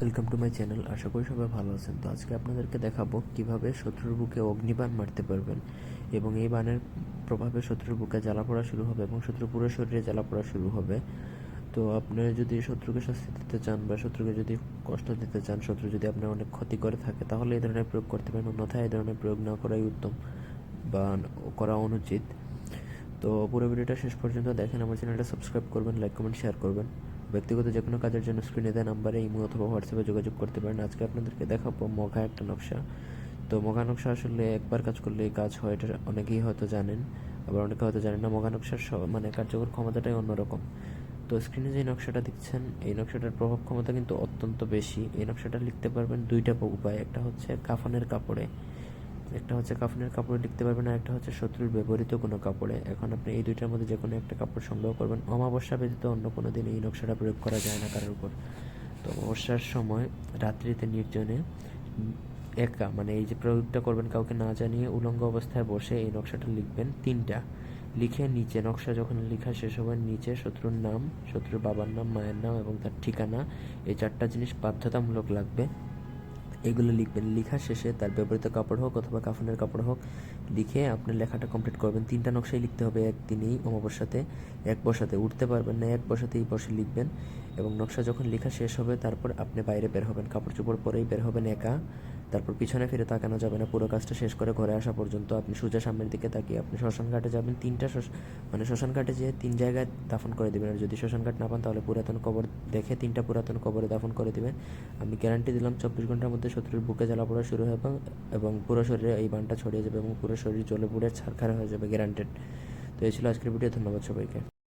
Welcome to my channel আশা করি সবাই ভালো আছেন। তো আজকে আপনাদেরকে দেখাবো কীভাবে শত্রুর বুকে অগ্নিবাণ মারতে পারবেন এবং এই বাণের প্রভাবে শত্রুর বুকে জ্বালা পড়া শুরু হবে এবং শত্রুর পুরো শরীরে জ্বালা পড়া শুরু হবে। তো আপনি যদি শত্রুকে শাস্তি দিতে চান বা শত্রুকে যদি কষ্ট দিতে চান, শত্রু যদি আপনার অনেক ক্ষতি করে থাকে, তাহলে এই ধরনের প্রয়োগ করতে পারেন। অন্যথায় এই ধরনের প্রয়োগ না করাই উত্তম বা করা অনুচিত। তো পুরো ভিডিওটা শেষ পর্যন্ত দেখেন। আমার চ্যানেলটা সাবস্ক্রাইব করবেন, লাইক, কমেন্ট শেয়ার করবেন। ব্যক্তিগত যে কোনো কাজের জন্য স্ক্রিনে দেওয়া নাম্বারে ইমো অথবা হোয়াটসঅ্যাপে যোগাযোগ করতে পারেন। আজকে আপনাদেরকে দেখাবো মঘা একটা নকশা। তো মঘা নকশা আসলে একবার কাজ করলে কাজ হয়, এটা অনেকেই হয়তো জানেন, আবার অনেকে হয়তো জানেন না, মঘা নকশার মানে কার্যকর ক্ষমতাটাই অন্যরকম। তো স্ক্রিনে যে নকশাটা দেখছেন এই নকশাটার প্রভাব ক্ষমতা কিন্তু অত্যন্ত বেশি। এই নকশাটা লিখতে পারবেন দুইটা উপায়। একটা হচ্ছে কাফনের কাপড়ে। একটা হচ্ছে কাফনের কাপড়ে লিখতে পারবেন আর একটা হচ্ছে শত্রুর ব্যবহৃত কোনো কাপড়ে। এখন আপনি এই দুইটার মধ্যে যে কোনো একটা কাপড় সংগ্রহ করবেন। অমাবস্যা ব্যতীত অন্য কোনো দিন এই নকশাটা প্রয়োগ করা যায় না কারোর উপর। তো অমাবস্যার সময় রাত্রিতে নির্জনে একা মানে এই যে প্রয়োগটা করবেন কাউকে না জানিয়ে উলঙ্গ অবস্থায় বসে এই নকশাটা লিখবেন তিনটা। লিখে নিচে, নকশা যখন লেখা শেষ হবে, নিচে শত্রুর নাম, শত্রুর বাবার নাম, মায়ের নাম এবং তার ঠিকানা, এই চারটা জিনিস বাধ্যতামূলক লাগবে। এগুলো লিখবেন। লেখা শেষে তার ব্যবহৃত কাপড় হোক অথবা কাফনের কাপড় হোক, লিখে আপনি লেখাটা কমপ্লিট করবেন। তিনটা নকশাই লিখতে হবে একদিনেই অমাবস্যাতে, এক বসাতে। উঠতে পারবেন না, এক বসাতেই বসে লিখবেন এবং নকশা যখন লেখা শেষ হবে, তারপর আপনি বাইরে বের হবেন। কাপড় চোপড় পরেই বের হবেন একা, তারপর পিছনে ফিরে তাকানো যাবে না। পুরো কাজটা শেষ করে ঘরে আসা পর্যন্ত আপনি সোজা সামনের দিকে তাকিয়ে আপনি শ্মশান ঘাটে যাবেন। তিনটা মানে শ্মশান ঘাটে যেয়ে তিন জায়গায় দাফন করে দেবেন। আর যদি শ্মশান ঘাট না পান, তাহলে পুরাতন কবর দেখে তিনটা পুরাতন কবরে দাফন করে দেবেন। আমি গ্যারান্টি দিলাম, চব্বিশ ঘণ্টার মধ্যে শত্রুর বুকে জ্বালা পড়া শুরু এবং- এবং পুরো শরীরে এই বানটা ছড়িয়ে যাবে এবং পুরো শরীর জ্বলে পুড়ে ছারখার হয়ে যাবে গ্যারান্টেড তো এই ছিল আজকের ভিডিও ধন্যবাদ সবাইকে।